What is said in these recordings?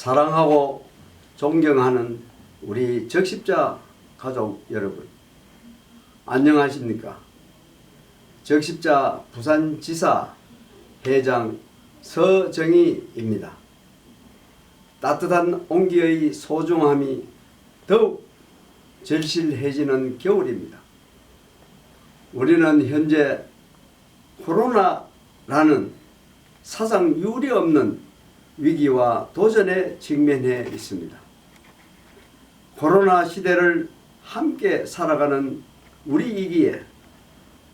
사랑하고 존경하는 우리 적십자 가족 여러분 안녕하십니까? 적십자 부산지사 회장 서정희입니다. 따뜻한 온기의 소중함이 더욱 절실해지는 겨울입니다. 우리는 현재 코로나라는 사상 유례 없는 위기와 도전에 직면해 있습니다. 코로나 시대를 함께 살아가는 우리이기에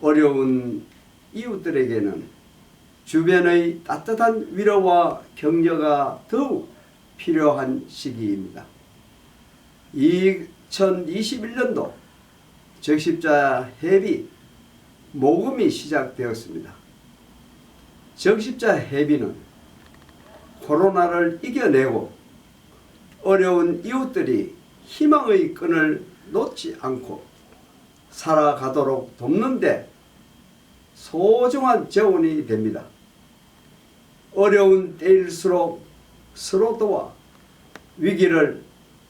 어려운 이웃들에게는 주변의 따뜻한 위로와 격려가 더욱 필요한 시기입니다. 2021년도 적십자 회비 모금이 시작되었습니다. 적십자 회비는 코로나를 이겨내고 어려운 이웃들이 희망의 끈을 놓지 않고 살아가도록 돕는데 소중한 재원이 됩니다. 어려운 때일수록 서로 도와 위기를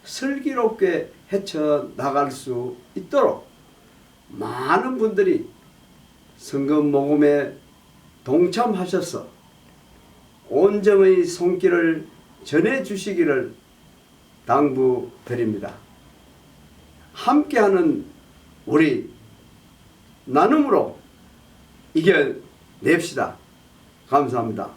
슬기롭게 헤쳐나갈 수 있도록 많은 분들이 성금 모금에 동참하셔서 온정의 손길을 전해 주시기를 당부드립니다. 함께하는 우리 나눔으로 이겨냅시다. 감사합니다.